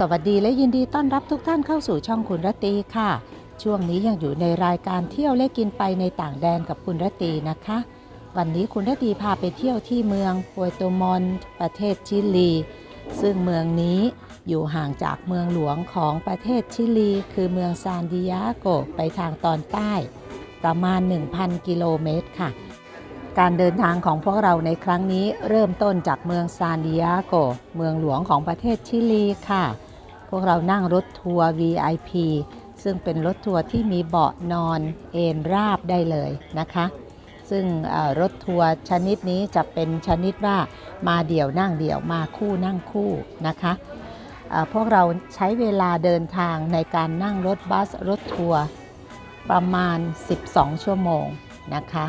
สวัสดีและยินดีต้อนรับทุกท่านเข้าสู่ช่องคุณรตีค่ะ ช่วงนี้ยังอยู่ในรายการเที่ยวและกินไปในต่างแดนกับคุณรตีนะคะ วันนี้คุณรตีพาไปเที่ยวที่เมืองปัวโตมอนประเทศชิลี ซึ่งเมืองนี้อยู่ห่างจากเมืองหลวงของประเทศชิลี คือเมืองซานดิอาโกไปทางตอนใต้ ประมาณ 1,000 กิโลเมตรค่ะ การเดินทางของพวกเราในครั้งนี้เริ่มต้นจากเมืองซานดิอาโกเมืองหลวงของประเทศชิลีค่ะ วกเรานั่งรถทัวร์ VIP ซึ่งเป็นรถทัวร์ที่มีเบาะนอนเอนราบได้เลยนะคะ ซึ่งรถทัวร์ชนิดนี้จะเป็นชนิดว่ามาเดี่ยวนั่งเดี่ยวมาคู่นั่งคู่นะคะพวกเราใช้เวลาเดินทางในการนั่งรถบัสรถทัวร์ประมาณ 12 ชั่วโมงนะคะ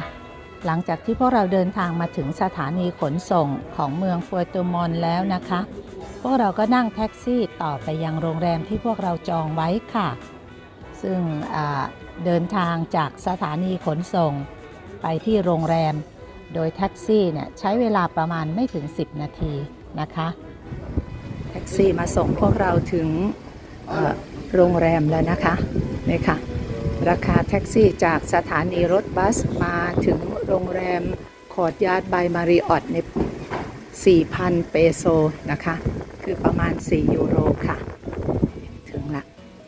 หลังจากที่พวกเราเดินทางมาถึงสถานีขนส่งของเมืองปัวโตมอนแล้วนะคะ วกเราก็นั่งแท็กซี่ต่อไปยังโรงแรมที่พวกเราจองไว้ค่ะ ซึ่งเดินทางจากสถานีขนส่งไปที่โรงแรม โดยแท็กซี่เนี่ยใช้เวลาประมาณไม่ถึง 10 นาทีนะคะ แท็กซี่มาส่งพวกเราถึงโรงแรมแล้วนะคะนี่ค่ะ ราคาแท็กซี่จากสถานีรถบัสมาถึงโรงแรมคอร์ดยาร์ดบายมาริออตใน4,000 เปโซนะคะ คือประมาณ 4 ยูโรค่ะ ถึงละ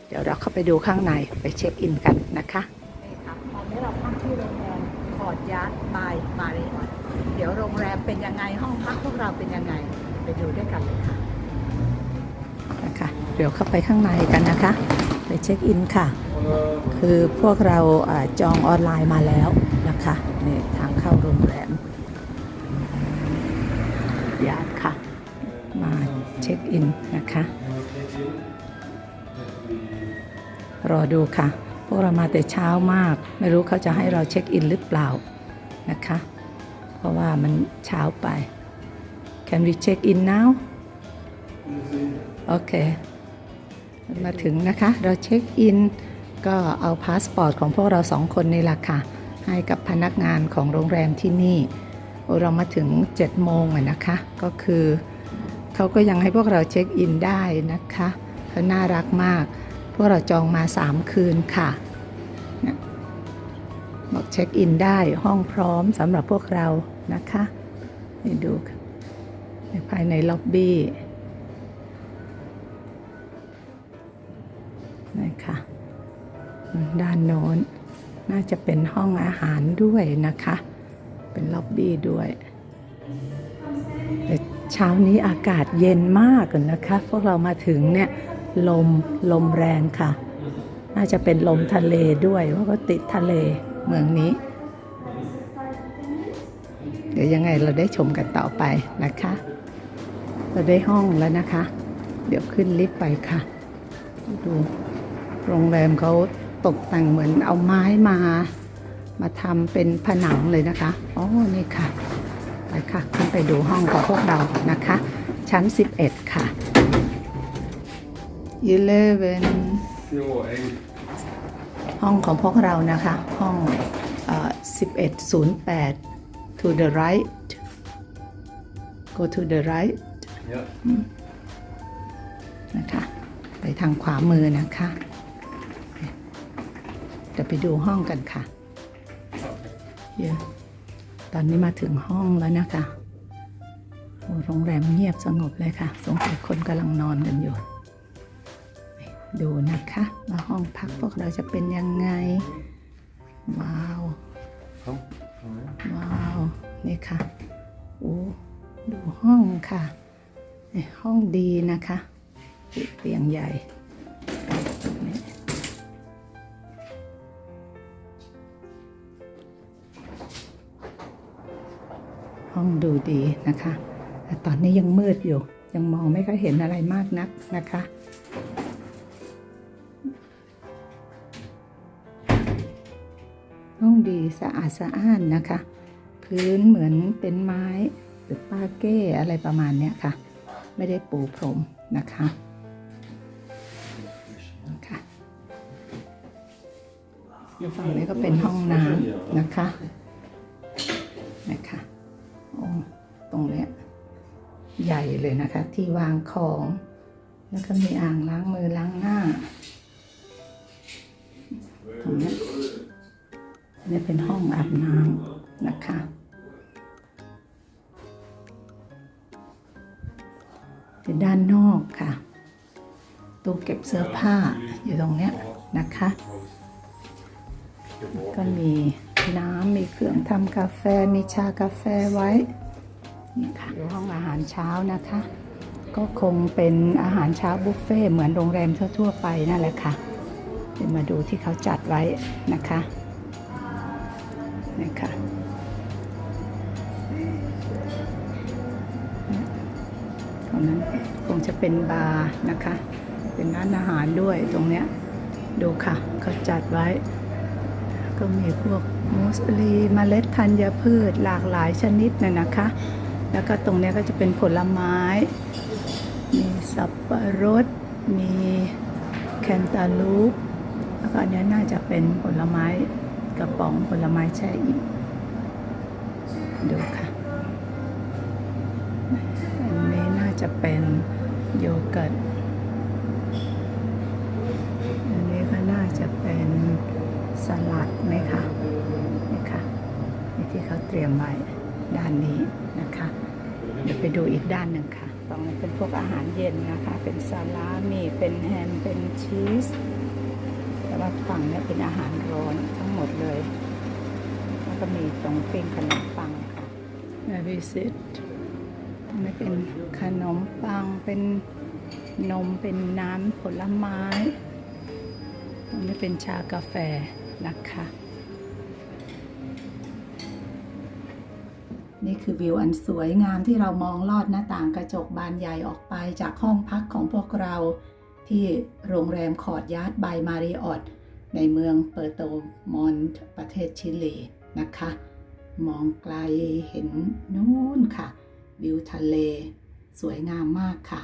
เดี๋ยวเราเข้าไปดูข้างในไปเช็คอินกันนะคะนี่ค่ะตอนนี้เราพักที่โรงแรมคอร์ดยาร์ดบายมาริออตเดี๋ยวโรงแรมเป็นยังไงห้องพักพวกเราเป็นยังไง ไปดูด้วยกันเลยค่ะนะคะเดี๋ยวเข้าไปข้างในกันนะคะ ไปเช็คอินค่ะ คือพวกเราอาจองออนไลน์มาแล้วนะคะนี่ทางเข้าโรงแรมญาติค่ะมาเช็คอินนะคะ รอดูค่ะ พวกเรามาแต่เช้ามาก ไม่รู้เขาจะให้เราเช็คอินหรือเปล่านะคะ เพราะว่ามันเช้าไป Can we check in now โอเค มาถึงนะคะ เราเช็คอิน ก็เอาพาสปอร์ตของพวกเราสองคนนี่แหละค่ะ ให้กับพนักงานของโรงแรมที่นี่ เรามาถึง7โมงอะนะคะ ก็คือ เขาก็ยังให้พวกเราเช็คอินได้นะคะเขาน่ารักมาก พวกเราจองมา 3 คืนค่ะบอกเช็คอินได้ห้องพร้อมสำหรับพวกเรานะคะนี่ดูค่ะภายในล็อบบี้นะคะด้านโน้นน่าจะเป็นห้องอาหารด้วยนะคะ เป็นล็อบบี้ด้วย เช้านี้อากาศเย็นมากนะคะ พวกเรามาถึงเนี่ยลมลมแรงค่ะ น่าจะเป็นลมทะเลด้วยเพราะว่าติดทะเลเมืองนี้ เดี๋ยวยังไงเราได้ชมกันต่อไปนะคะ เราได้ห้องแล้วนะคะ เดี๋ยวขึ้นลิฟต์ไปค่ะ ดูโรงแรมเขาตกแต่งเหมือนเอาไม้มา มาทำเป็นผนังเลยนะคะ อ๋อ นี่ค่ะ ไปค่ะ ขึ้นไปดูห้องของพวกเรานะคะ ชั้น 11 ค่ะ 11 ห้องของพวกเรานะคะ ห้องเอ่อ1108 to the right go to the right Yep. นะคะ ไปทางขวามือนะคะเดี๋ยวไปดูห้องกันค่ะเยอะ ตอนนี้มาถึงห้องแล้วนะคะโอ้โรงแรมเงียบสงบเลยค่ะ สงสัยคนกำลังนอนกันอยู่ ดูนะคะว่าห้องพักพวกเราจะเป็นยังไง ว้าว ว้าว นี่ค่ะ โอ้ดูห้องค่ะ ห้องดีนะคะ เตียงใหญ่ ห้องดูดีนะคะแต่ตอนนี้ยังมืดอยู่ ยังมองไม่ค่อยเห็นอะไรมากนักนะคะ ห้องดีสะอาดสะอ้านนะคะ พื้นเหมือนเป็นไม้หรือปาเก้อะไรประมาณเนี้ยค่ะ ไม่ได้ปูพรมนะคะนะคะอยู่ฝั่งนี้ก็เป็นห้องน้ำนะคะนะคะ ตรงนี้ใหญ่เลยนะคะ ที่วางของ แล้วก็มีอ่างล้างมือล้างหน้า ตรงนี้นี่เป็นห้องอาบน้ำนะคะ เป็นด้านนอกค่ะตู้เก็บเสื้อผ้าอยู่ตรงเนี้ยนะคะ ก็มี น้ำมีเครื่องทำกาแฟมีชากาแฟไว้นี่ค่ะดูห้องอาหารเช้านะคะ ก็คงเป็นอาหารเช้าบุฟเฟ่ต์เหมือนโรงแรมทั่ว ๆ ไปนั่นแหละค่ะเดี๋ยวมาดูที่เขาจัดไว้นะคะนี่ค่ะตรงนั้นคงจะเป็นบาร์นะคะ เป็นร้านอาหารด้วยตรงเนี้ยดูค่ะเขาจัดไว้ ก็มีพวกมูสลีเมล็ดธัญพืชหลากหลายชนิดน่ะนะคะ แล้วก็ตรงนี้ก็จะเป็นผลไม้ มีสับปะรด มีแคนตาลูป แล้วก็อันนี้น่าจะเป็นผลไม้กระป๋องผลไม้แช่อิ่มดูค่ะ อันนี้น่าจะเป็นโยเกิร์ต อันนี้ก็น่าจะเป็นสลัดไหมคะนี่ค่ะนี่ที่ เขาเตรียมไว้ด้านนี้นะคะ เดี๋ยวไปดูอีกด้านหนึ่งค่ะตรงนี้เป็นพวกอาหารเย็นนะคะ เป็นซาลามีเป็นแฮม เป็นชีส แต่ว่าฝั่งเนี้เป็นอาหารร้อนทั้งหมดเลย แล้วก็มีตรงปิ้งขนมปังค่ะนาวิสิตนี่เป็นขนมปัง เป็นนม เป็นน้ำผลไม้ ตรงนี้เป็นชากาแฟนะคะ นี่คือวิวอันสวยงามที่เรามองลอดหน้าต่างกระจกบานใหญ่ออกไปจากห้องพักของพวกเรา ที่โรงแรมคอร์ดยาร์ดบายมาริออตในเมืองเปอร์โตมอนต์ประเทศชิลีนะคะ มองไกลเห็นนู่นค่ะ วิวทะเล สวยงามมากค่ะ